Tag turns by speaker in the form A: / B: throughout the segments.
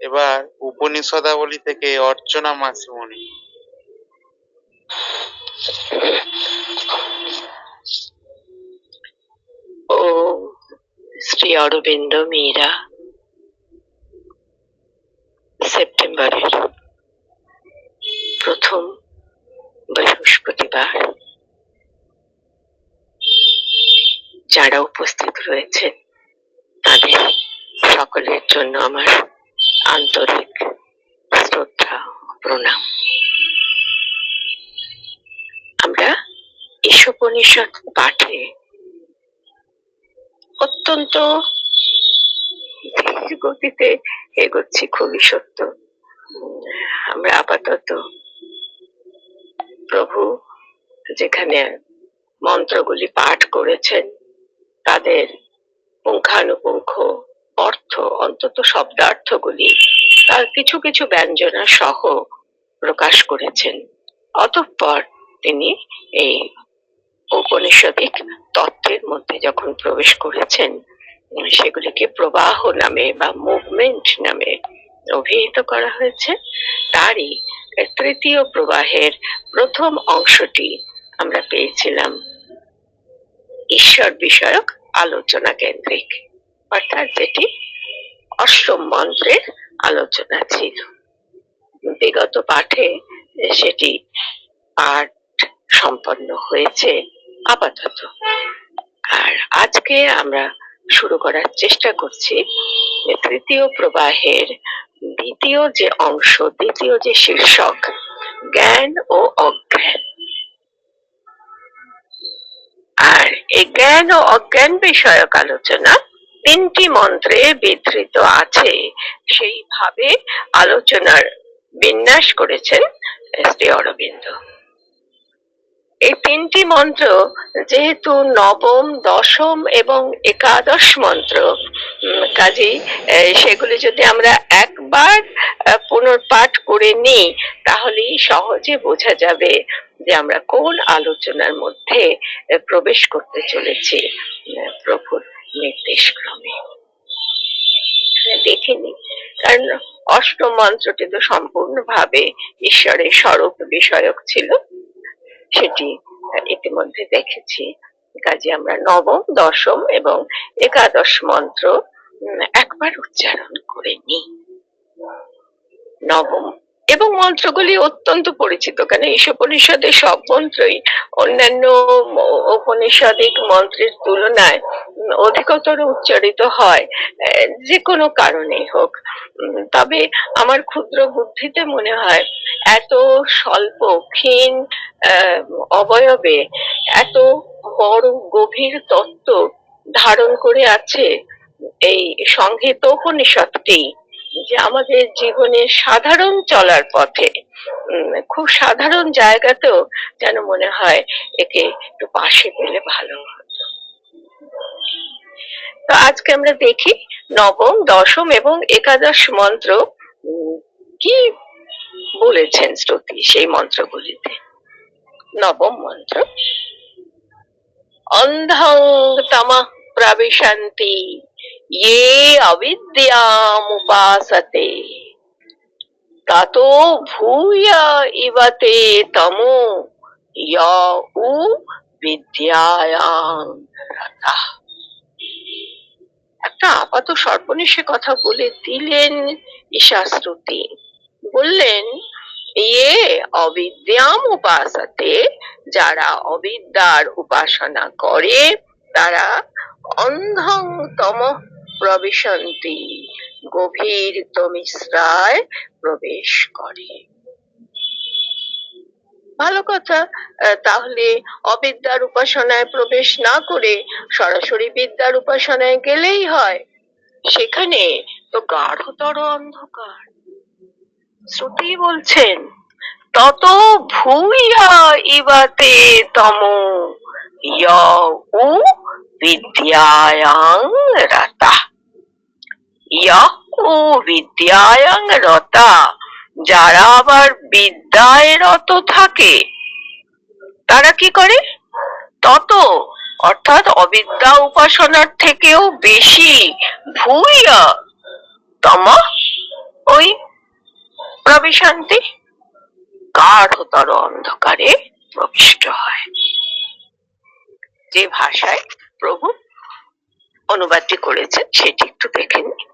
A: এবার উপনিষদাবলী থেকে অর্চনা মাসিমণি।
B: ও শ্রী অরবিন্দ মীরা সেপ্টেম্বরের প্রথম বৃহস্পতিবার। যারা উপস্থিত রয়েছেন, তাদের সকলের জন্য আমার আন্তরিক শ্রদ্ধা প্রণাম। আমরা ঈশোপনিষদ পাঠে অত্যন্ত ধীর গতিতে এগোচ্ছি, খুবই সত্য। আমরা আপাতত প্রভু যেখানে মন্ত্রগুলি পাঠ করেছেন তাদের পুঙ্খানুপুঙ্খ অর্থ, অন্তত শব্দার্থগুলি তার কিছু কিছু ব্যঞ্জনা সহ প্রকাশ করেছেন। অতঃপর তিনি এই ঔপনিষদিক তত্ত্বের মধ্যে যখন প্রবেশ করেছেন, সেগুলিকে প্রবাহ নামে বা মুভমেন্ট নামে অভিহিত করা হয়েছে। তারই তৃতীয় প্রবাহের প্রথম অংশটি আমরা পেয়েছিলাম। ঈশ্বর বিষয়ক আলোচনা কেন্দ্রিক। অর্থাৎ যেটি অষ্টম মন্ত্রের আলোচনা ছিল। বিগত পাঠে সেটি পাঠ সম্পন্ন হয়েছে আপাতত। আর আজকে আমরা শুরু করার চেষ্টা করছি তৃতীয় প্রবাহের দ্বিতীয় যে অংশ, দ্বিতীয় যে শীর্ষক, জ্ঞান ও অজ্ঞান। এই জ্ঞান ও অজ্ঞান বিষয়ক আলোচনা তিনটি মন্ত্রে বিধৃত আছে। সেইভাবে আলোচনার বিন্যাস করেছেন শ্রী অরবিন্দ। এই তিনটি মন্ত্র যেহেতু নবম, দশম এবং একাদশ মন্ত্র কাজেই সেগুলি যদি আমরা একবার পুনর্পাঠ করে নিই, তাহলেই সহজে বোঝা যাবে যে আমরা কোন আলোচনার মধ্যে প্রবেশ করতে চলেছি প্রভুর নির্দেশ ক্রমে দেখিনি কারণ অষ্টম মন্ত্রটি তো সম্পূর্ণভাবে ঈশ্বরের স্বরূপ বিষয়ক ছিল। সেটি ইতিমধ্যে দেখেছি। কাজে আমরা নবম, দশম এবং একাদশ মন্ত্র একবার উচ্চারণ করে নিই। নবম মন্ত্রগুলি অত্যন্ত পরিচিত। কারণ ঈশোপনিষদের সব মন্ত্রই অন্যান্য উপনিষদিক মন্ত্রের তুলনায় অধিকতর উচ্চারিত হয় যে কোনো কারণেই হোক। তবে আমার ক্ষুদ্র বুদ্ধিতে মনে হয় এত স্বল্প, ক্ষীণ অবয়বে এত বড়, গভীর তত্ত্ব ধারণ করে আছে এই সংহিত উপনিষদটি যে আমাদের জীবনে সাধারণ চলার পথে খুব সাধারণ জায়গাতেও যেন মনে হয় একে একটু পাশে পেলে ভালো হতো। তো আজকে আমরা দেখি নবম, দশম এবং একাদশ মন্ত্র কি বলেছেন শ্রুতি সেই মন্ত্রগুলিতে? নবম মন্ত্র, অন্ধং তম প্রবিশন্তি। ये अविद्यामुपासते ततो भूय इव ते तमो य उ বিদ্যায়াং রতাঃ। একটা আপাত সর্বনেশে কথা বলে দিলেন ঈশাশ্রুতি বললেন ইয়ে অবিদ্যাম উপাসতে যারা অবিদ্যার উপাসনা করে তারা অন্ধং তম প্রবিশন্তি, গভীর তমিশ্রায় প্রবেশ করে। ভালো কথা তাহলে অবিদ্যার উপাসনায় প্রবেশ না করে সরাসরি বিদ্যার উপাসনায় গেলেই হয়। সেখানে তো গাঢ়তর অন্ধকার। শ্রুতি বলছেন, তত ভূয়া ইবাতে তম ইয় উ বিদ্যায়াং রতা উ বিদ্যায়াং রতা যারা আবার বিদ্যায় রত থাকে তারা কি করে তত অর্থাৎ অবিদ্যা উপাসনার থেকেও বেশি ভূয়া তম ওই প্রবিশান্তি গাঢ়তর অন্ধকারে প্রবিষ্ট হয়। যে ভাষায় প্রভু অনুবাদটি করেছেন সেটি একটু দেখে নি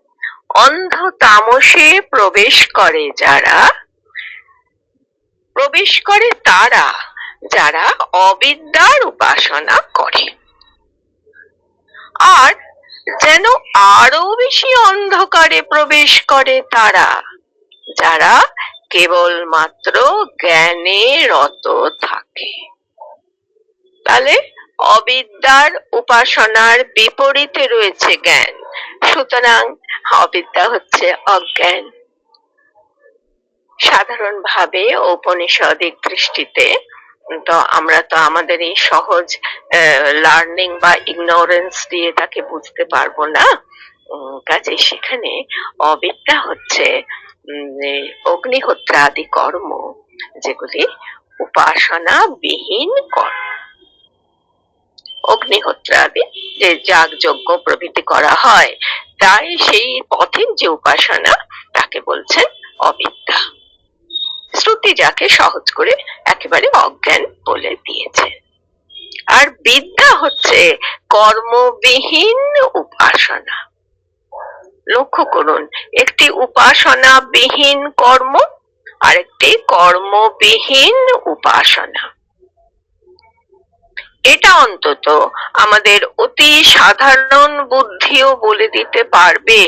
B: অন্ধ তামসে প্রবেশ করে যারা, প্রবেশ করে তারা যারা অবিদ্যার উপাসনা করে। আর যেন আরও বেশি অন্ধকারে প্রবেশ করে তারা, যারা কেবলমাত্র জ্ঞানে রত থাকে। তাহলে অবিদ্যার উপাসনার বিপরীতে রয়েছে জ্ঞান। সুতরাং অবিদ্যা হচ্ছে অজ্ঞান। সাধারণভাবে ঔপনিষদিক দৃষ্টিতে তো আমরা তো আমাদের এই সহজ লার্নিং বা ইগনোরেন্স দিয়ে তাকে বুঝতে পারব না। কাজে সেখানে অবিদ্যা হচ্ছে উম, এই অগ্নিহোত্রাদি কর্ম যেগুলি উপাসনা বিহীন কর্ম। অগ্নিহোত্রাদি যে যাগ যজ্ঞ প্রভৃতি করা হয়, তাই সেই পথের যে উপাসনা, তাকে বলছেন অবিদ্যা। শ্রুতি যাকে সহজ করে একেবারে অজ্ঞান বলে দিয়েছে। আর বিদ্যা হচ্ছে কর্মবিহীন উপাসনা। লক্ষ্য করুন, একটি উপাসনা বিহীন কর্ম, আরেকটি কর্মবিহীন উপাসনা। এটা অন্তত আমাদের অতি সাধারণ বুদ্ধিও বলে দিতে পারবে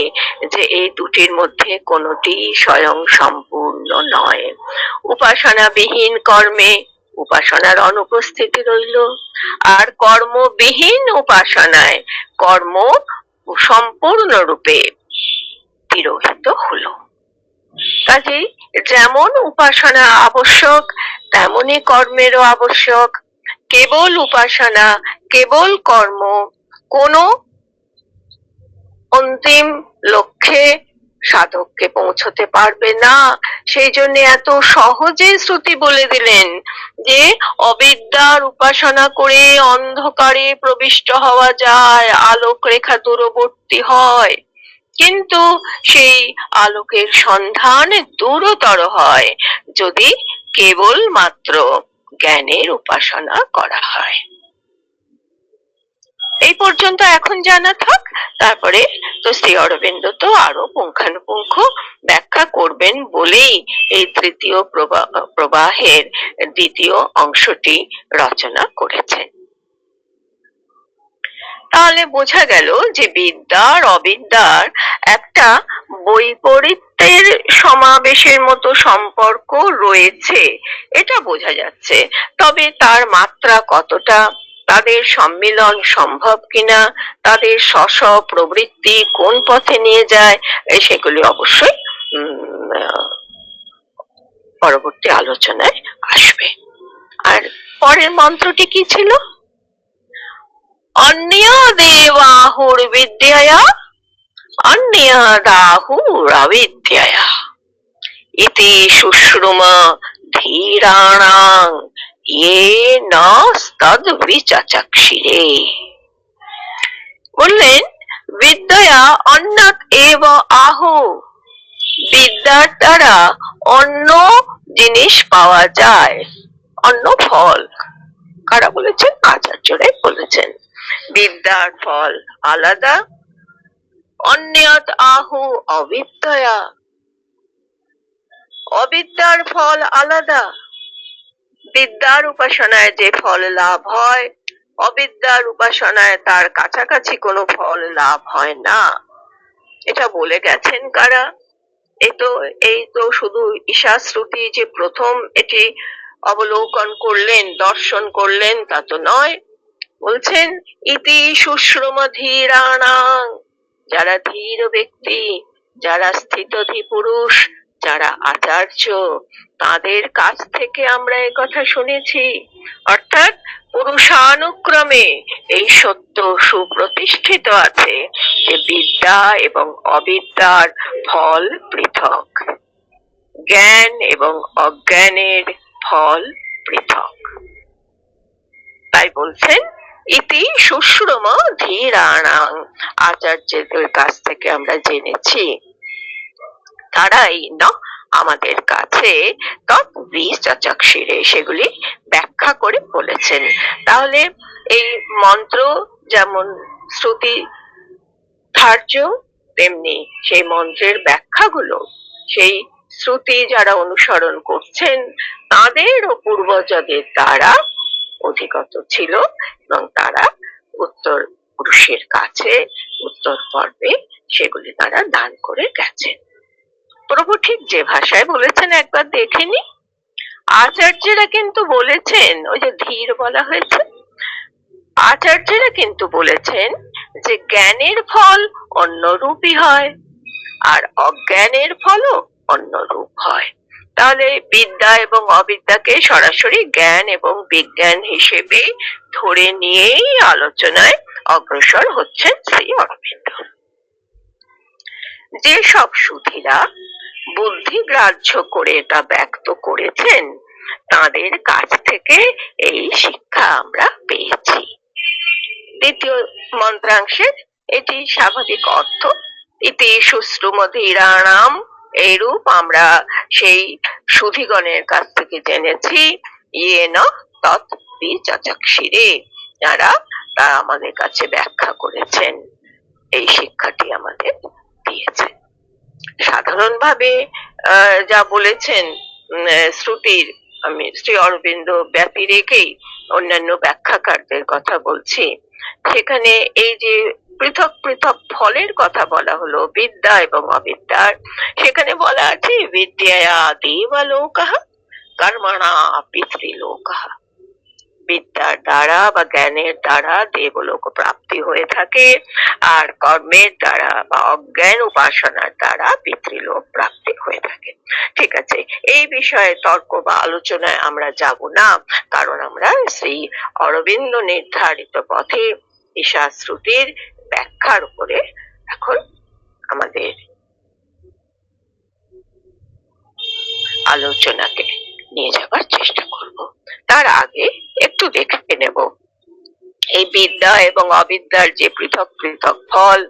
B: যে এই দুটির মধ্যে কোনটি স্বয়ং সম্পূর্ণ নয়। উপাসনাবিহীন কর্মে উপাসনার অনুপস্থিতি রইল, আর কর্মবিহীন উপাসনায় কর্ম সম্পূর্ণরূপে তিরোহিত হলো। কাজেই যেমন উপাসনা আবশ্যক, তেমনি কর্মেরও আবশ্যক কেবল উপাসনা, কেবল কর্ম, কোনো অন্তিম লক্ষ্যে সাধককে পৌঁছতে পারবে না। সেই জন্য এত সহজে শ্রুতি বলে দিলেন যে, অবিদ্যার উপাসনা করে অন্ধকারে প্রবিষ্ট হওয়া যায় আলোক রেখা দূরবর্তী হয়। কিন্তু সেই আলোকের সন্ধান দূরতর হয়, যদি কেবল মাত্র জ্ঞানের উপাসনা করা হয়। এই পর্যন্ত এখন জানা থাক, তারপরে তো শ্রী অরবিন্দ তো আরও পুঙ্খানুপুঙ্খ ব্যাখ্যা করবেন বলেই এই তৃতীয় প্রবা- প্রবাহের দ্বিতীয় অংশটি রচনা করেছেন। তাহলে বোঝা গেল যে বিদ্যার অবিদ্যার একটা বৈপরীত্যের সমাবেশের মতো সম্পর্ক রয়েছে। এটা বোঝা যাচ্ছে। তবে তার মাত্রা কতটা? তাদের সম্মিলন সম্ভব কিনা? তাদের স্ব প্রবৃত্তি কোন পথে নিয়ে যায়? সেগুলি অবশ্যই পরবর্তী আলোচনায় আসবে। আর পরের মন্ত্রটি কি ছিল? অন্য দেবাহুর বিদ্যয়া অন্য দাহুর অবিদ্যয়া ইতি শুশ্রুম ধীরাণাং ইয়ে নস্তদ বিচচক্ষিরে বললেন বিদ্যয়া অন্নাত এব আহু বিদ্যার দ্বারা অন্য জিনিস পাওয়া যায় অন্য ফল কারা বলেছেন আচার্যরাই বলেছেন বিদ্যার ফল আলাদা, অন্যত আহু অবিদ্যয়া। অবিদ্যার ফল আলাদা, বিদ্যার উপাসনায় যে ফল লাভ হয়, অবিদ্যার উপাসনায় তার কাছাকাছি কোনো ফল লাভ হয় না। এটা বলে গেছেন কারা? এই তো এই তো শুধু ঈশা শ্রুতি যে প্রথম এটি অবলোকন করলেন, দর্শন করলেন, তা তো নয়। বলছেন, ইতি সুশ্রম ধীরাণাং যারা ধীর ব্যক্তি, যারা স্থিতধী পুরুষ, যারা আচার্য, তাদের কাছ থেকে আমরা কথা শুনেছি। অর্থাৎ পুরুষানুক্রমে এই সত্য সুপ্রতিষ্ঠিত আছে যে বিদ্যা এবং অবিদ্যার ফল পৃথক। জ্ঞান এবং অজ্ঞানের ফল পৃথক। তাই বলছেন ইতি শুশ্রম ধীরাণাং। আচার্যদের কাছ থেকে আমরা জেনেছি, তারাই ন আমাদের কাছে তৎবিচক্ষিরে সেগুলি ব্যাখ্যা করে বলেছেন। তাহলে এই মন্ত্র যেমন শ্রুতি ধার্য, তেমনি সেই মন্ত্রের ব্যাখ্যাগুলো, সেই শ্রুতি যারা অনুসরণ করছেন তাদের ও পূর্বজদের দ্বারা অধিগত ছিল এবং তারা উত্তর পুরুষের কাছে, উত্তর পর্বে সেগুলি তারা দান করে গেছেন প্রভু ঠিক যে ভাষায় বলেছেন, একবার দেখেনি আচার্যরা কিন্তু বলেছেন, ওই যে ধীর বলা হয়েছে, আচার্যরা কিন্তু বলেছেন যে জ্ঞানের ফল অন্যরূপই হয়, আর অজ্ঞানের ফলও অন্যরূপ হয়। তাহলে বিদ্যা এবং অবিদ্যাকে সরাসরি জ্ঞান এবং বিজ্ঞান হিসেবে ধরে নিয়েই আলোচনায় অগ্রসর হচ্ছেন শ্রী অরবিন্দ। যেসব সুধীরা বুদ্ধি গ্রাহ্য করে এটা ব্যক্ত করেছেন, তাদের কাছ থেকে এই শিক্ষা আমরা পেয়েছি। দ্বিতীয় মন্ত্রাংশের এটি স্বাভাবিক অর্থ, ইতি সুশ্রুমধীরাণাম এইরূপ আমরা সেই সুধিগণের কাছ থেকে জেনেছি ইয়ে ন তৎ বিচক্ষিরে যারা তা আমাদের কাছে ব্যাখ্যা করেছেন। এই শিক্ষাটি আমাদের দিয়েছেন সাধারণভাবে যা বলেছেন শ্রুতির, আমি শ্রী অরবিন্দ ব্যতি রেখেই অন্যান্য ব্যাখ্যাকারদের কথা বলছি। সেখানে এই যে পৃথক পৃথক ফলের কথা বলা হলো, বিদ্যা এবং অবিদ্যার সেখানে বলা আছে কর্মণা বিদ্যার দ্বারা বা জ্ঞানের দ্বারা দেবলোক প্রাপ্তি হয়ে থাকে, আর কর্মের দ্বারা বা অজ্ঞান উপাসনার দ্বারা পিতৃলোক প্রাপ্তি হয়ে থাকে। ঠিক আছে, এই বিষয়ে তর্ক বা আলোচনায় আমরা যাব না, কারণ আমরা শ্রী অরবিন্দ নির্ধারিত পথে ঈশা শ্রুতির ব্যাখ্যার উপরে এখন আমাদের আলোচনাকে নিয়ে যাবার চেষ্টা করব। তার আগে একটু দেখে নেব। এই বিদ্যা এবং অবিদ্যার যে পৃথক পৃথক ফল,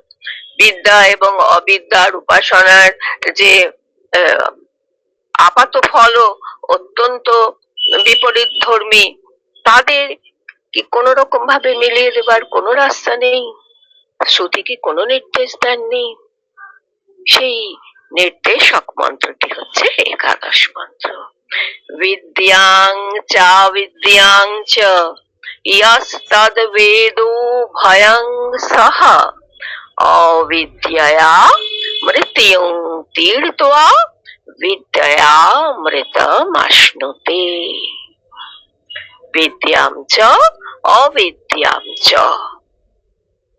B: বিদ্যা এবং অবিদ্যার উপাসনার যে আপাত ফলও অত্যন্ত বিপরীত ধর্মী, তাদের কি কোন রকম ভাবে মিলিয়ে দেবার কোনো রাস্তা নেই? শ্রুতি কি কোনো নির্দেশ দেননি? সেই নির্দেশক মন্ত্রটি হচ্ছে একাদশ মন্ত্র। বিদ্যাং বিদ্যাং চ, ইয়াস্তদ বেদো ভয়ং সহ মৃত্যুং চ চ।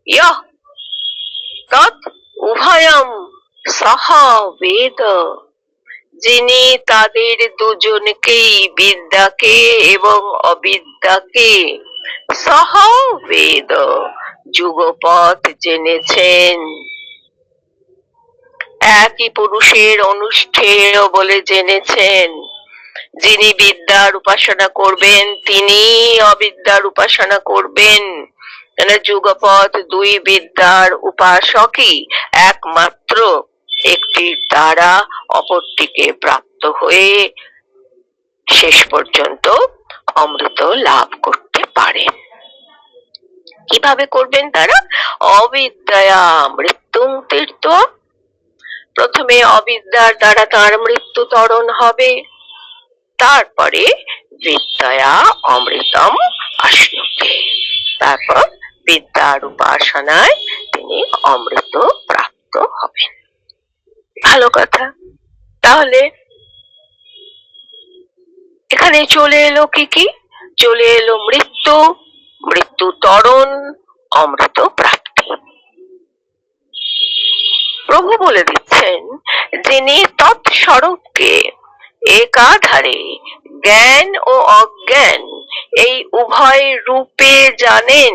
B: ইয়ঃ তৎ উভয়ম সহ বেদ। যিনি তাদের দুজনকেই বিদ্যাকে এবং অবিদ্যাকে সহ বেদ যুগপথ জেনেছেন। একই পুরুষের অনুষ্ঠেয় বলে জেনেছেন। যিনি বিদ্যার উপাসনা করবেন তিনি অবিদ্যার উপাসনা করবেন। কেন যুগপথ, দুই বিদ্যার উপাসকই একমাত্র একটির দ্বারা অপরটিকে প্রাপ্ত হয়ে শেষ পর্যন্ত অমৃত লাভ করতে পারেন কীভাবে করবেন তারা? অবিদ্যা মৃত্যুং তীর্থ। প্রথমে অবিদ্যার দ্বারা তার মৃত্যু তরণ হবে। তারপরে বিদ্যা অমৃতম আশ্নুতে। তারপর বিদ্যার উপাসনায় তিনি অমৃত প্রাপ্ত হবেন। ভালো কথা। তাহলে এখানে চলে এলো কি কি? চলে এলো মৃত্যু মৃত্যু তরণ, অমৃত প্রাপ্তি। প্রভু বলে দিচ্ছেন, যিনি তৎস্বরূপকে একাধারে জ্ঞান ও অজ্ঞান, এই উভয় রূপে জানেন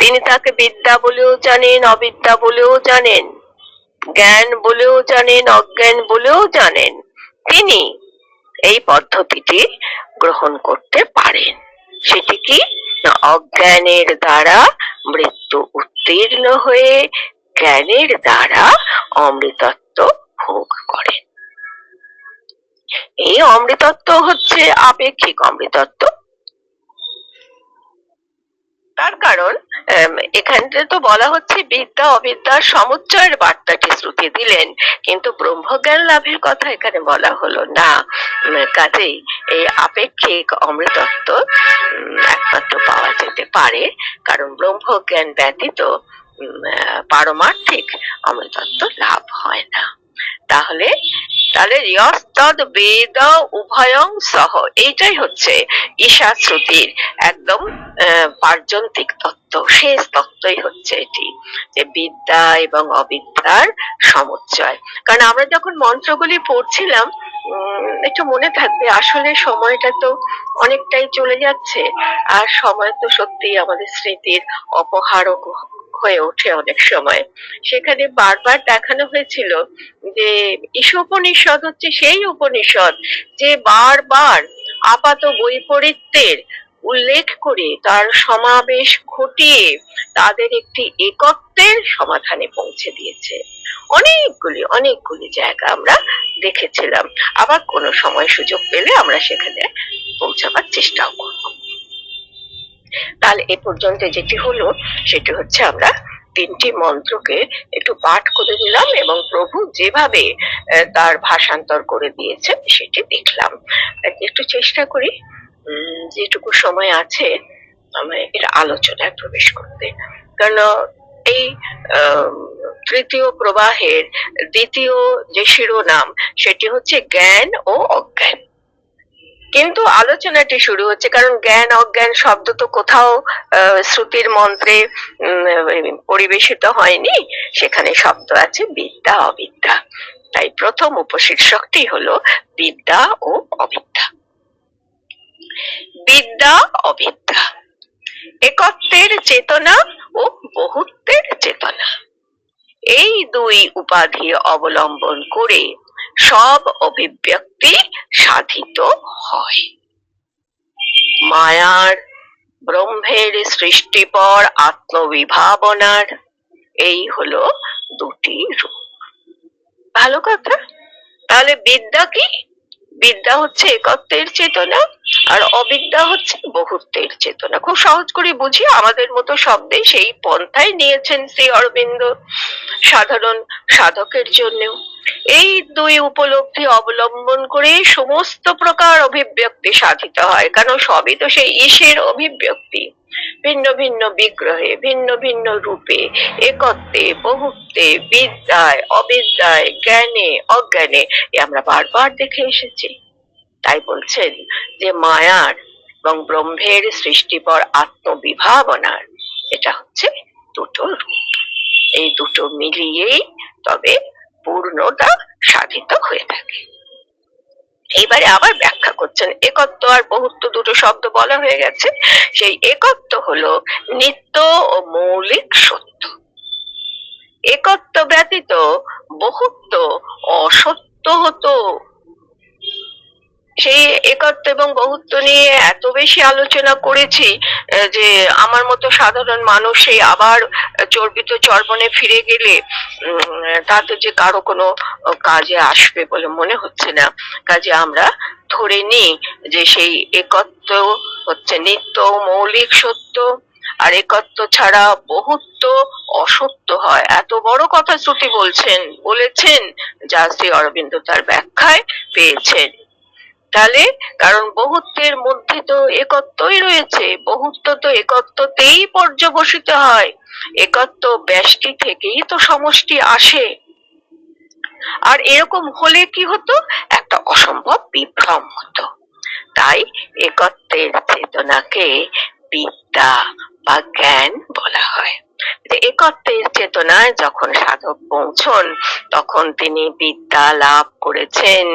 B: তিনি তাকে বিদ্যা বলেও জানেন, অবিদ্যা বলেও জানেন, জ্ঞান বলেও জানেন, অজ্ঞান বলেও জানেন। তিনি এই পদ্ধতিটি গ্রহণ করতে পারেন। সেটি কি? অজ্ঞানের দ্বারা মৃত্যু উত্তীর্ণ হয়ে জ্ঞানের দ্বারা অমৃতত্ব ভোগ করেন এই অমৃতত্ব হচ্ছে আপেক্ষিক অমৃতত্ব। তার কারণ এখানে তো বলা হচ্ছে বিদ্যা অবিদ্যার সমুচ্চয়ের বার্তাটি শ্রুতি দিলেন, কিন্তু ব্রহ্মজ্ঞান লাভের কথা এখানে বলা হলো না। কাজেই এই আপেক্ষিক অমৃতত্ব একমাত্র পাওয়া যেতে পারে, কারণ ব্রহ্মজ্ঞান ব্যতীত পারমার্থিক অমৃতত্ব লাভ হয় না। তাহলে তাহলে রিয়স্তদ বেদ উভয়ং সহ, এইটাই হচ্ছে ঈশা শ্রুতির একদম পার্যন্তিক তত্ত্ব, শেষ তত্ত্বই হচ্ছে এটি, যে বিদ্যা এবং অবিদ্যার সমুচ্চয়। কারণ আমরা যখন মন্ত্রগুলি পড়ছিলাম একটু মনে থাকবে, আসলে সময়টা তো অনেকটাই চলে যাচ্ছে, আর সময় তো সত্যি আমাদের স্মৃতির অপহারক হয়ে ওঠে অনেক সময়। সেখানে বারবার দেখানো হয়েছিল যে ঈশোপনিষদ হচ্ছে সেই উপনিষদ যে বারবার আপাত বৈপরীত্যের উল্লেখ করে তার সমাবেশ ঘটিয়ে তাদের একটি একত্বের সমাধানে পৌঁছে দিয়েছে। অনেকগুলি অনেকগুলি জায়গা আমরা দেখেছিলাম। আবার কোনো সময় সুযোগ পেলে আমরা সেখানে পৌঁছাবার চেষ্টাও করব। তাহলে এ পর্যন্ত যেটি হলো, সেটি হচ্ছে আমরা তিনটি মন্ত্রকে একটু পাঠ করে দিলাম এবং প্রভু যেভাবে তার ভাষান্তর করে দিয়েছেন সেটি দেখলাম। একটু চেষ্টা করি যেটুকু সময় আছে, আমরা এর আলোচনায় প্রবেশ করতে। কারণ এই তৃতীয় প্রবাহের দ্বিতীয় যে শিরোনাম, সেটি হচ্ছে জ্ঞান ও অজ্ঞান। কিন্তু আলোচনাটি শুরু হচ্ছে, কারণ জ্ঞান, অজ্ঞান শব্দ তো কোথাও শ্রুতির মন্ত্রে পরিবেশিত হয়নি। সেখানে শব্দ আছে বিদ্যা, অবিদ্যা। তাই প্রথম উপশীর্ষকটি হলো বিদ্যা ও অবিদ্যা। বিদ্যা, অবিদ্যা। একত্বের চেতনা ও বহুত্বের চেতনা। এই দুই উপাধি অবলম্বন করে সব অভিব্যক্তি সাধিত হয়। মায়ার ব্রহ্মের সৃষ্টিপর আত্মবিভাবনার এই হলো দুটি রূপ। ভালো কথা? তাহলে বিদ্যা কি? বিদ্যা হচ্ছে একত্বের চেতনা আর অবিদ্যা হচ্ছে বহুত্বের চেতনা। খুব সহজ করে বুঝি আমাদের মতো শব্দে সেই পন্থাই নিয়েছেন শ্রী অরবিন্দ সাধারণ সাধকের জন্যও। এই দুই উপলব্ধি অবলম্বন করে সমস্ত প্রকার অভিব্যক্তি সাধিত হয় কারণ সবই তো সেই ঈশের অভিব্যক্তি। ভিন্ন ভিন্ন বিগ্রহে, ভিন্ন ভিন্ন রূপে, একত্বে, বহুত্বে, বিদ্যায়, অবিদ্যায়, জ্ঞানে, অজ্ঞানে, এ আমরা বারবার দেখে এসেছি। তাই বলছেন যে মায়ার এবং ব্রহ্মের সৃষ্টিপর আত্মবিভাবনার এটা হচ্ছে দুটো রূপ। এই দুটো মিলিয়েই তবে পূর্ণতা সাধিত হয়ে থাকে। এইবারে আবার ব্যাখ্যা করছেন। একত্ব আর বহুত্ব দুটো শব্দ বলা হয়ে গেছে। সেই একত্ব হলো নিত্য ও মৌলিক সত্য। একত্ব ব্যতীত বহুত্ব অসত্য হতো। সেই একত্ব এবং বহুত্ব নিয়ে এত বেশি আলোচনা করেছি যে আমার মতো সাধারণ মানুষ সেই আবার চর্বিত চর্বণে ফিরে গেলে তাতে যে কারও কোনো কাজে আসবে বলে মনে হচ্ছে না। কাজে আমরা ধরে নিই যে সেই একত্ব হচ্ছে নিত্য, মৌলিক সত্য, আর একত্ব ছাড়া বহুত্ব অসত্য হয়। এত বড় কথা শ্রুতি বলছেন, বলেছেন যা শ্রী অরবিন্দ তার ব্যাখ্যায় পেয়েছেন। তাহলে কারণ বহুত্বের মধ্যে তো একত্বই রয়েছে। বহুত্ব তো একত্বতেই পর্যবসিত হয়। একত্ব ব্যষ্টি থেকেই তো সমষ্টি আসে। আর এরকম হলে কি হতো? একটা অসম্ভব বিভ্রম হতো। তাই একত্বের চেতনাকে বিদ্যা বা জ্ঞান বলা হয়। একত্বের চেতনায় যখন সাধক পৌঁছন, তখন তিনি বিদ্যা লাভ করেছেন।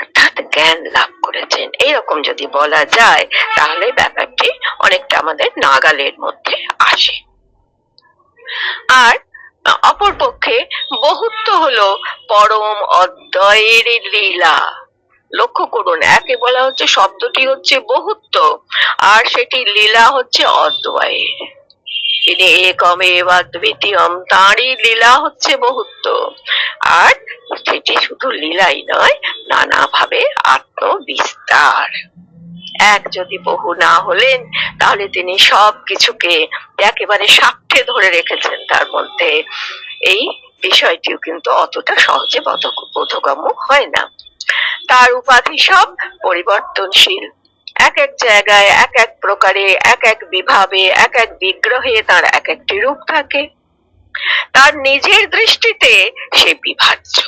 B: অর্থাৎ জ্ঞান লাভ করেছেন। এইরকম যদি বলা যায়, তাহলে ব্যাপারটি অনেকটা আমাদের নাগালের মধ্যে আসে। আর অপরপক্ষে বহুত্ব হলো পরম অদ্বয়ের লীলা। লক্ষ্য করুন, একে বলা হচ্ছে, শব্দটি হচ্ছে বহুত্ব, আর সেটি লীলা হচ্ছে অদ্বয় তিনি একমে বা দ্বিতীয়ম। তাঁরই লীলা হচ্ছে বহুত্ব আর সেটি শুধু লীলাই নয়, নানাভাবে আত্মবিস্তার। এক যদি বহু না হলেন, তাহলে তিনি সব কিছুকে একেবারে সাক্ষ্যে ধরে রেখেছেন তার মধ্যে। এই বিষয়টিও কিন্তু অতটা সহজে বোধ- বোধগম্য হয় না। তার উপাধি সব পরিবর্তনশীল। এক এক জায়গায় এক এক প্রকারে এক এক বিভাবে এক এক বিগ্রহে তার এক একটি রূপ থাকে। তার নিজের দৃষ্টিতে সে বিভাজ্য।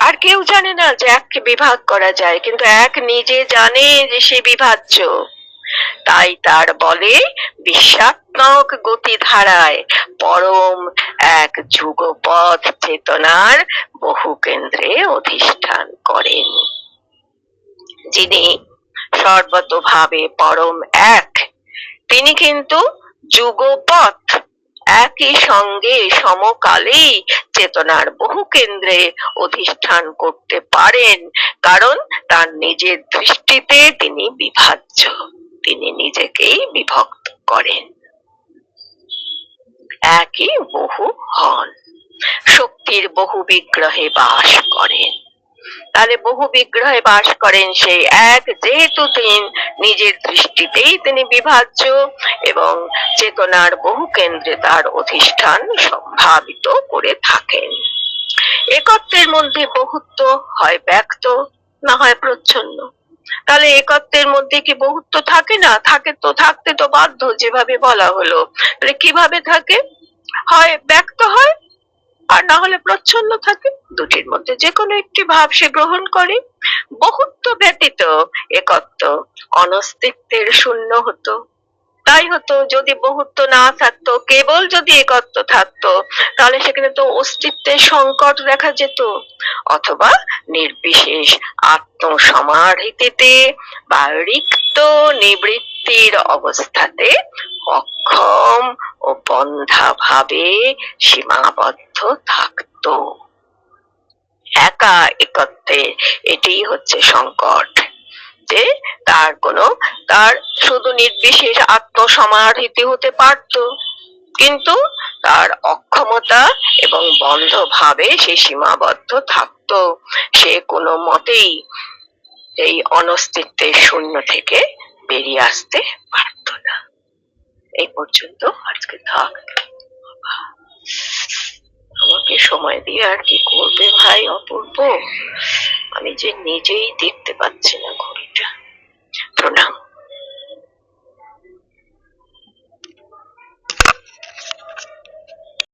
B: আর কেউ জানে না যে এককে বিভাগ করা যায়, কিন্তু এক নিজে জানে যে সে বিভাজ্য। তাই তার বলে, বিশ্বাত্মক গতি ধারায় পরম এক যুগপথ চেতনার বহু কেন্দ্রে অধিষ্ঠান করেন। যিনি সর্বতভাবে পরম এক। তিনি কিন্তু যুগপথ একই সঙ্গে সমকালেই চেতনার বহু কেন্দ্রে অধিষ্ঠান করতে পারেন, কারণ তার নিজের দৃষ্টিতে তিনি বিভাজ্য। তিনি নিজেকেই বিভক্ত করেন। একই বহু হন। শক্তির বহু বিগ্রহে বাস করেন। তাহলে বহু বিগ্রহে বাস করেন সেই এক, যেহেতু তিনি নিজের দৃষ্টিতেই তিনি বিভাজ্য এবং চেতনার বহু কেন্দ্রে তার অধিষ্ঠান সম্ভাবিত করে থাকেন। একত্বের মধ্যে বহুত্ব হয় ব্যক্ত, না হয় প্রচ্ছন্ন। তাহলে একত্বের মধ্যে কি বহুত্ব থাকে না? থাকে তো, থাকতে তো বাধ্য, যেভাবে বলা হলো। তাহলে কীভাবে থাকে? হয় ব্যক্ত হয় আর না হলে প্রচ্ছন্ন থাকে দুটির মধ্যে। যে কোনো একটি ভাব সে গ্রহণ করে, বহুত্ব ব্যতীত একত্ব, অনস্তিত্বের শূন্য হতো। তাই হতো, যদি বহুত্ব না থাকতো, কেবল যদি একত্ব থাকতো, তাহলে সেখানে তো অস্তিত্বের সংকট দেখা যেত। অথবা নির্বিশেষ আত্মসমাধিতে বা রিক্ত নিবৃত্তির অবস্থাতে অক্ষম ও বন্ধা ভাবে সীমাবদ্ধ থাকতো। একা একত্বে এটাই হচ্ছে সংকট, যে তার কোনো, তার শুধু নির্বিশেষ আত্মসমাধিতে হতে পারত, কিন্তু তার অক্ষমতা এবং বন্ধ ভাবে সে সীমাবদ্ধ থাকতো। সে কোনো মতেই এই অনস্তিত্বের শূন্য থেকে বেরিয়ে আসতে পারত না। এই পর্যন্ত আজকে থাক। আমাকে সময় দিয়ে আর কি করবে ভাই অপূর্ব? আমি যে নিজেই দেখতে পাচ্ছি না ঘড়িটা। প্রণাম।